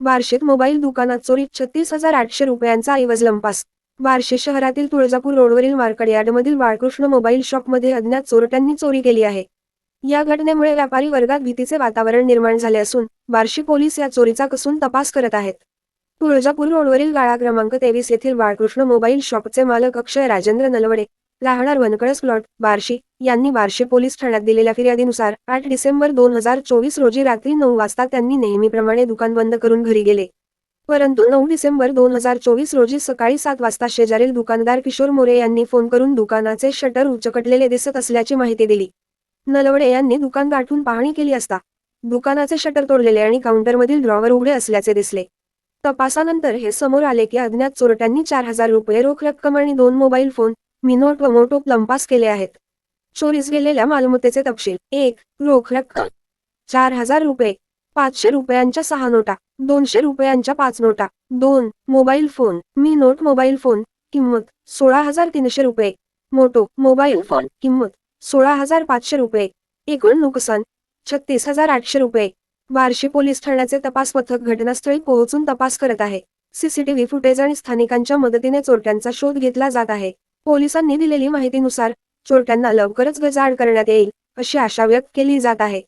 बार्शेत mobile दुकानात चोरीत छत्तीस हजार आठशे रुपयांचा ऐवज लंपास. बार्शे शहरातील तुळजापूर रोडवरील मार्केट यार्डमधील बाळकृष्ण मोबाईल शॉपमध्ये अज्ञात चोरट्यांनी चोरी केली आहे. या घटनेमुळे व्यापारी वर्गात भीतीचे वातावरण निर्माण झाले असून बार्शी पोलीस या चोरीचा कसून तपास करत आहेत. तुळजापूर रोडवरील गाळा क्रमांक तेवीस येथील बाळकृष्ण मोबाईल शॉपचे मालक अक्षय राजेंद्र नलवडे राहणार वनकळस प्लॉट बार्शी यांनी बार्शी पोलीस ठाण्यात दिलेल्या फिर्यादीनुसार आठ डिसेंबर दोन हजार चोवीस रोजी रात्री नऊ वाजता त्यांनी नेहमीप्रमाणे दुकान बंद करून घरी गेले. परंतु नऊ डिसेंबर दोन हजार चोवीस रोजी सकाळी सात वाजता शेजारील दुकानदार किशोर मोरे यांनी फोन करून दुकानाचे शटर उचकटलेले दिसत असल्याची माहिती दिली. नलवडे यांनी दुकान गाठून पाहणी केली असता दुकानाचे शटर तोडलेले आणि काउंटरमधील ड्रॉवर उघडे असल्याचे दिसले. तपासानंतर हे समोर आले की अज्ञात चोरट्यांनी चार हजार रुपये रोख रक्कम आणि दोन मोबाईल फोन मिनोट व मोटो लंपास केले आहेत. चोरीस गेलेल्या मालमत्तेचे तपशील. एक रोख रक्कम. चार हजार रुपये. पाचशे रुपयांच्या सहा नोटा. दोनशे रुपयांच्या पाच नोटा. दोन mobile phone. Mi Note mobile phone. किंमत सोळा हजार तीनशे रुपये. Moto mobile phone. किंमत सोळा हजार पाचशे रुपये. एकूण नुकसान छत्तीस हजार आठशे रुपये. बार्शी पोलीस ठाण्याचे तपास पथक घटनास्थळी पोहोचून तपास करत आहे. सीसीटीव्ही फुटेज आणि स्थानिकांच्या मदतीने चोरट्यांचा शोध घेतला जात आहे. पोलिसांनी दिलेली माहितीनुसार चोरट्यांना लवकरच गजाआड करण्यात येईल अशी आशा व्यक्त केली जात आहे.